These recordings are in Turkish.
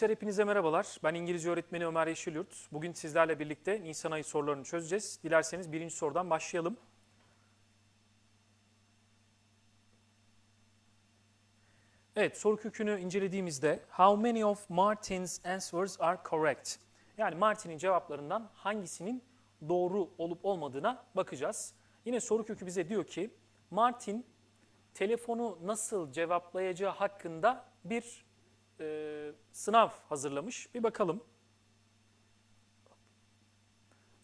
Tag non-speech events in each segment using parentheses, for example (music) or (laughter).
Gençler hepinize merhabalar. Ben İngilizce öğretmeni Ömer Yeşilyurt. Bugün sizlerle birlikte Nisan ayı sorularını çözeceğiz. Dilerseniz birinci sorudan başlayalım. Evet, soru kökünü incelediğimizde how many of Martin's answers are correct? Yani Martin'in cevaplarından hangisinin doğru olup olmadığına bakacağız. Yine soru kökü bize diyor ki Martin telefonu nasıl cevaplayacağı hakkında bir e, sınav hazırlamış. Bir bakalım.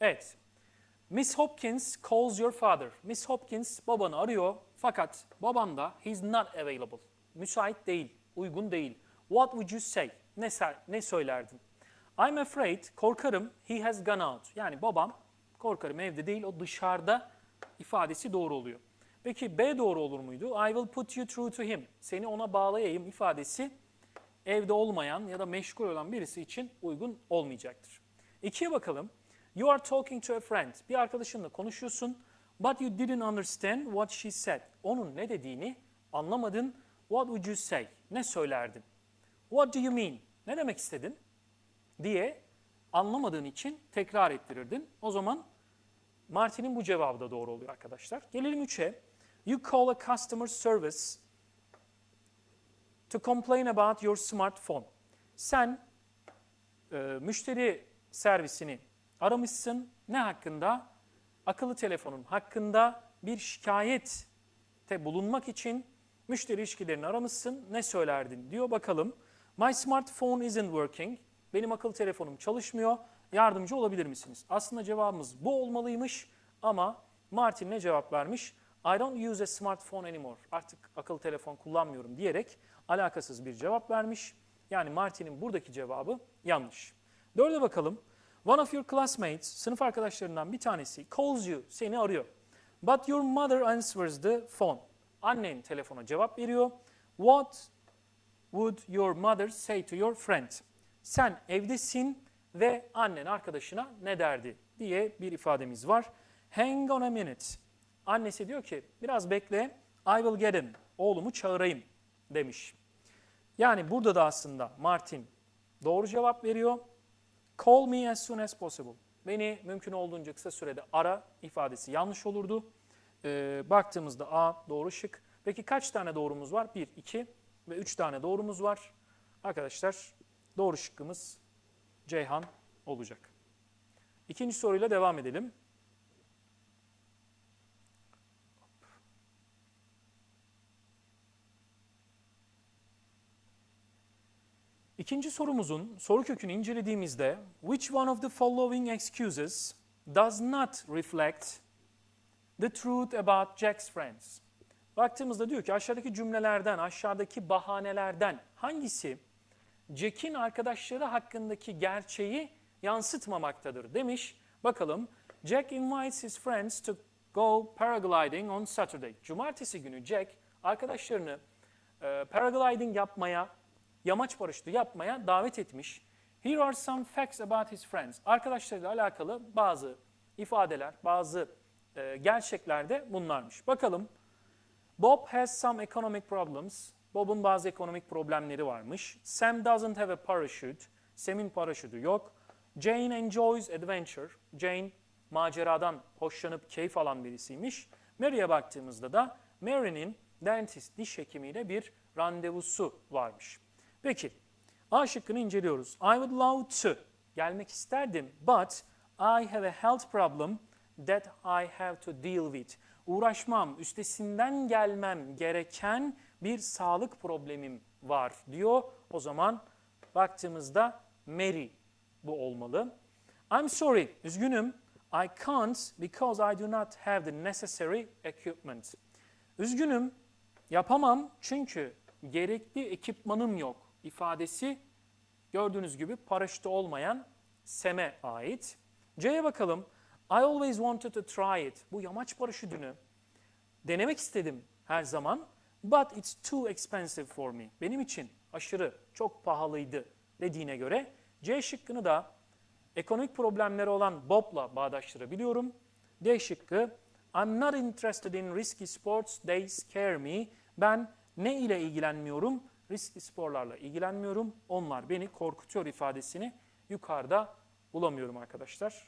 Evet. Miss Hopkins calls your father. Miss Hopkins babanı arıyor fakat baban da he's not available. Müsait değil, uygun değil. What would you say? Ne, ne söylerdin? I'm afraid, korkarım he has gone out. Yani babam korkarım evde değil o dışarıda ifadesi doğru oluyor. Peki B doğru olur muydu? I will put you through to him. Seni ona bağlayayım ifadesi evde olmayan ya da meşgul olan birisi için uygun olmayacaktır. İkiye bakalım. You are talking to a friend. Bir arkadaşınla konuşuyorsun. But you didn't understand what she said. Onun ne dediğini anlamadın. What would you say? Ne söylerdin? What do you mean? Ne demek istedin? diye anlamadığın için tekrar ettirirdin. O zaman Martin'in bu cevabı da doğru oluyor arkadaşlar. Gelelim 3'e. You call a customer service to complain about your smartphone. Sen e, müşteri servisini aramışsın. Ne hakkında? Akıllı telefonun hakkında bir şikayette bulunmak için müşteri ilişkilerini aramışsın. Ne söylerdin diyor bakalım. My smartphone isn't working. Benim akıllı telefonum çalışmıyor. Yardımcı olabilir misiniz? Aslında cevabımız bu olmalıymış ama Martin ne cevap vermiş? I don't use a smartphone anymore. Artık akıllı telefon kullanmıyorum diyerek alakasız bir cevap vermiş. Yani Martin'in buradaki cevabı yanlış. Dörde bakalım. One of your classmates, sınıf arkadaşlarından bir tanesi calls you, seni arıyor. But your mother answers the phone. Annen telefona cevap veriyor. What would your mother say to your friend? Sen evdesin ve annen arkadaşına ne derdi diye bir ifademiz var. Hang on a minute. Annesi diyor ki biraz bekle. I will get him. Oğlumu çağırayım demiş. Yani burada da aslında Martin doğru cevap veriyor. Call me as soon as possible. Beni mümkün olduğunca kısa sürede ara ifadesi yanlış olurdu. Ee, baktığımızda A doğru şık. Peki kaç tane doğrumuz var? 1, 2 ve 3 tane doğrumuz var. Arkadaşlar doğru şıkkımız Ceyhan olacak. İkinci soruyla devam edelim. İkinci sorumuzun soru kökünü incelediğimizde which one of the following excuses does not reflect the truth about Jack's friends? Baktığımızda diyor ki aşağıdaki cümlelerden, aşağıdaki bahanelerden hangisi Jack'in arkadaşları hakkındaki gerçeği yansıtmamaktadır demiş. Bakalım Jack invites his friends to go paragliding on Saturday. Cumartesi günü Jack arkadaşlarını e, paragliding yapmaya, yamaç paraşütü yapmaya davet etmiş. Here are some facts about his friends. Arkadaşlarıyla alakalı bazı ifadeler, bazı e, gerçekler de bunlarmış. Bakalım. Bob has some economic problems. Bob'un bazı ekonomik problemleri varmış. Sam doesn't have a parachute. Sam'in paraşütü yok. Jane enjoys adventure. Jane maceradan hoşlanıp keyif alan birisiymiş. Mary'e baktığımızda da Mary'nin dentist, diş hekimiyle bir randevusu varmış. Peki, A şıkkını inceliyoruz. I would love to. Gelmek isterdim, but I have a health problem that I have to deal with. Uğraşmam, üstesinden gelmem gereken bir sağlık problemim var diyor. O zaman baktığımızda Mary bu olmalı. I'm sorry, üzgünüm. I can't because I do not have the necessary equipment. Üzgünüm, yapamam çünkü gerekli ekipmanım yok ifadesi gördüğünüz gibi paraşütü olmayan Sem'e ait. C'ye bakalım. I always wanted to try it. Bu yamaç paraşütünü denemek istedim her zaman. But it's too expensive for me. Benim için aşırı, çok pahalıydı dediğine göre C şıkkını da ekonomik problemleri olan Bob'la bağdaştırabiliyorum. D şıkkı I'm not interested in risky sports, they scare me. Ben ne ile ilgilenmiyorum? Riskli sporlarla ilgilenmiyorum. Onlar beni korkutuyor ifadesini yukarıda bulamıyorum arkadaşlar.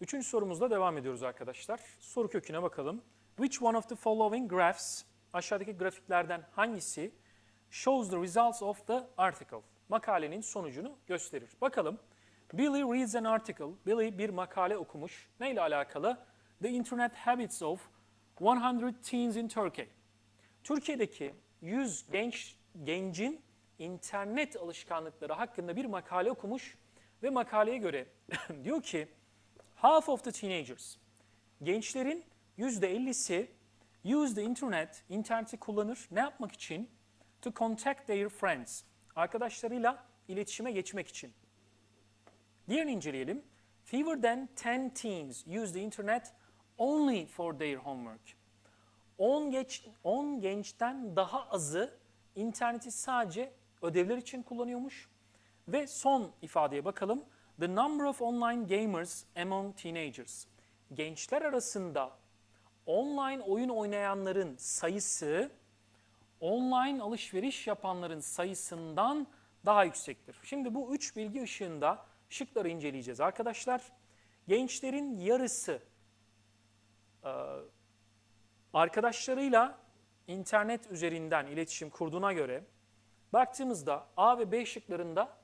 Üçüncü sorumuzla devam ediyoruz arkadaşlar. Soru köküne bakalım. Which one of the following graphs, aşağıdaki grafiklerden hangisi shows the results of the article? Makalenin sonucunu gösterir. Bakalım. Billy reads an article. Billy bir makale okumuş. Neyle alakalı? The Internet Habits of 100 Teens in Turkey. Türkiye'deki 100 genç gencin internet alışkanlıkları hakkında bir makale okumuş ve makaleye göre (laughs) diyor ki half of the teenagers gençlerin %50'si use the internet interneti kullanır ne yapmak için to contact their friends arkadaşlarıyla iletişime geçmek için. Diğerini inceleyelim. Fewer than 10 teens use the internet only for their homework. 10, geç, 10 gençten daha azı interneti sadece ödevler için kullanıyormuş. Ve son ifadeye bakalım. The number of online gamers among teenagers. Gençler arasında online oyun oynayanların sayısı online alışveriş yapanların sayısından daha yüksektir. Şimdi bu üç bilgi ışığında şıkları inceleyeceğiz arkadaşlar. Gençlerin yarısı arkadaşlarıyla internet üzerinden iletişim kurduğuna göre baktığımızda A ve B şıklarında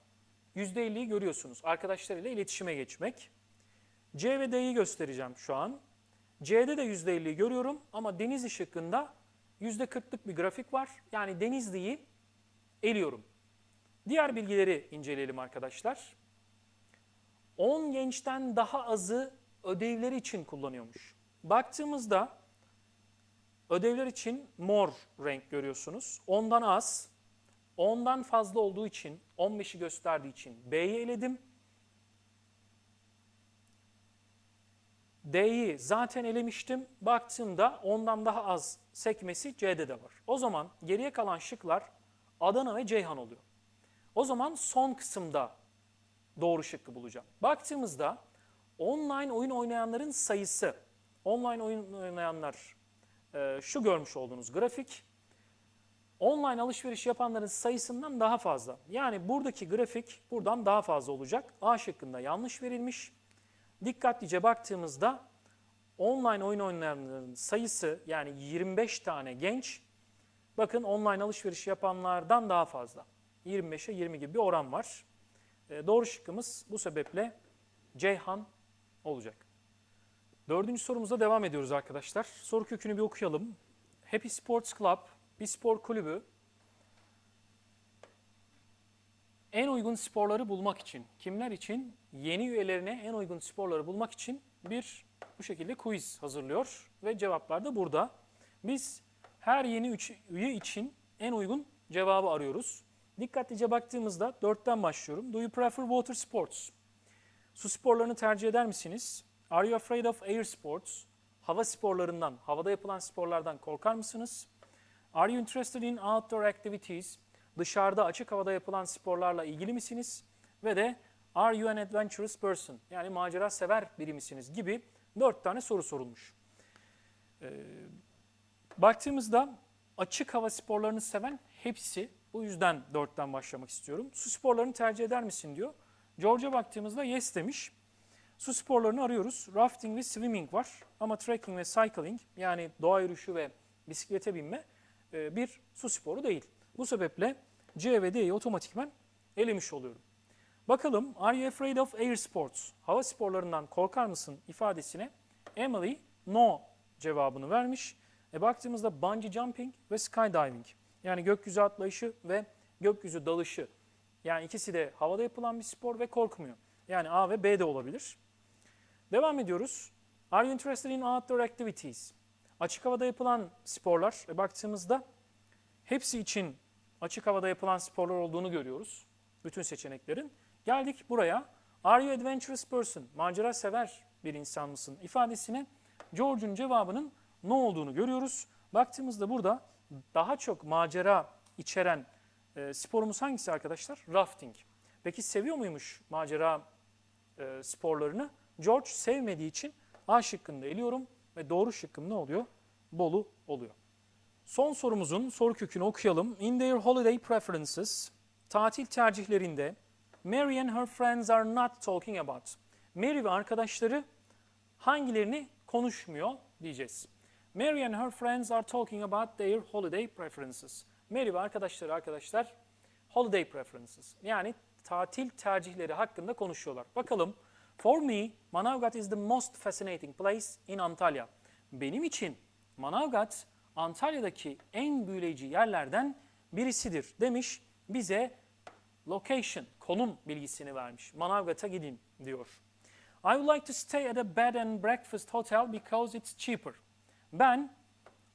%50'yi görüyorsunuz. Arkadaşlarıyla iletişime geçmek. C ve D'yi göstereceğim şu an. C'de de %50'yi görüyorum ama Denizli şıkkında %40'lık bir grafik var. Yani Denizli'yi eliyorum. Diğer bilgileri inceleyelim arkadaşlar. 10 gençten daha azı ödevleri için kullanıyormuş. Baktığımızda ödevler için mor renk görüyorsunuz. Ondan az, ondan fazla olduğu için, 15'i gösterdiği için B'yi eledim. D'yi zaten elemiştim. Baktığımda ondan daha az sekmesi C'de de var. O zaman geriye kalan şıklar Adana ve Ceyhan oluyor. O zaman son kısımda doğru şıkkı bulacağım. Baktığımızda online oyun oynayanların sayısı, online oyun oynayanlar e, şu görmüş olduğunuz grafik, online alışveriş yapanların sayısından daha fazla. Yani buradaki grafik buradan daha fazla olacak. A şıkkında yanlış verilmiş. Dikkatlice baktığımızda online oyun oynayanların sayısı yani 25 tane genç bakın online alışveriş yapanlardan daha fazla. 25'e 20 gibi bir oran var. E, doğru şıkkımız bu sebeple Ceyhan olacak. Dördüncü sorumuzda devam ediyoruz arkadaşlar. Soru kökünü bir okuyalım. Happy Sports Club bir spor kulübü en uygun sporları bulmak için, kimler için? Yeni üyelerine en uygun sporları bulmak için bir bu şekilde quiz hazırlıyor ve cevaplar da burada. Biz her yeni üç üye için en uygun cevabı arıyoruz. Dikkatlice baktığımızda dörtten başlıyorum. Do you prefer water sports? Su sporlarını tercih eder misiniz? Are you afraid of air sports? Hava sporlarından, havada yapılan sporlardan korkar mısınız? Are you interested in outdoor activities? Dışarıda açık havada yapılan sporlarla ilgili misiniz? Ve de Are you an adventurous person? Yani macera sever biri misiniz? Gibi dört tane soru sorulmuş. Ee, baktığımızda açık hava sporlarını seven hepsi. Bu yüzden dörtten başlamak istiyorum. Su sporlarını tercih eder misin diyor. George'a baktığımızda yes demiş. Su sporlarını arıyoruz. Rafting ve swimming var. Ama trekking ve cycling yani doğa yürüyüşü ve bisiklete binme e, bir su sporu değil. Bu sebeple C ve D'yi otomatikman elemiş oluyorum. Bakalım are you afraid of air sports? Hava sporlarından korkar mısın ifadesine Emily no cevabını vermiş. E baktığımızda bungee jumping ve skydiving yani gökyüzü atlayışı ve gökyüzü dalışı yani ikisi de havada yapılan bir spor ve korkmuyor. Yani A ve B de olabilir. Devam ediyoruz. Are you interested in outdoor activities? Açık havada yapılan sporlar e baktığımızda hepsi için açık havada yapılan sporlar olduğunu görüyoruz. Bütün seçeneklerin. Geldik buraya. Are you adventurous person? Macera sever bir insan mısın? ifadesine George'un cevabının ne olduğunu görüyoruz. Baktığımızda burada daha çok macera içeren e, sporumuz hangisi arkadaşlar? Rafting. Peki seviyor muymuş macera e, sporlarını? George sevmediği için A şıkkında eliyorum ve doğru şıkkım ne oluyor? Bolu oluyor. Son sorumuzun soru kökünü okuyalım. In their holiday preferences, tatil tercihlerinde Mary and her friends are not talking about. Mary ve arkadaşları hangilerini konuşmuyor diyeceğiz. Mary and her friends are talking about their holiday preferences. Mary ve arkadaşları arkadaşlar holiday preferences yani tatil tercihleri hakkında konuşuyorlar. Bakalım. For me, Manavgat is the most fascinating place in Antalya. Benim için Manavgat Antalya'daki en büyüleyici yerlerden birisidir demiş. Bize location, konum bilgisini vermiş. Manavgat'a gidin diyor. I would like to stay at a bed and breakfast hotel because it's cheaper. Ben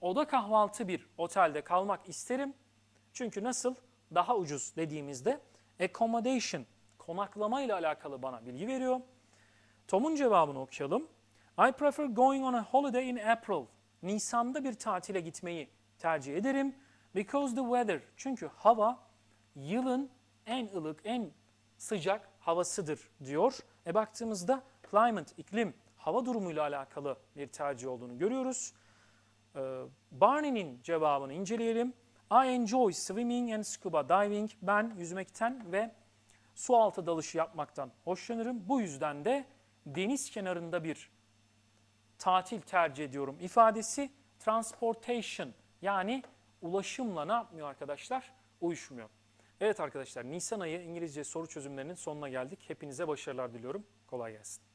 oda kahvaltı bir otelde kalmak isterim. Çünkü nasıl? Daha ucuz dediğimizde accommodation, konaklama ile alakalı bana bilgi veriyor. Tom'un cevabını okuyalım. I prefer going on a holiday in April. Nisan'da bir tatile gitmeyi tercih ederim. Because the weather. Çünkü hava yılın en ılık, en sıcak havasıdır diyor. E baktığımızda climate, iklim, hava durumuyla alakalı bir tercih olduğunu görüyoruz. Ee, Barney'nin cevabını inceleyelim. I enjoy swimming and scuba diving. Ben yüzmekten ve su altı dalışı yapmaktan hoşlanırım. Bu yüzden de deniz kenarında bir tatil tercih ediyorum ifadesi transportation yani ulaşımla ne yapmıyor arkadaşlar? Uyuşmuyor. Evet arkadaşlar Nisan ayı İngilizce soru çözümlerinin sonuna geldik. Hepinize başarılar diliyorum. Kolay gelsin.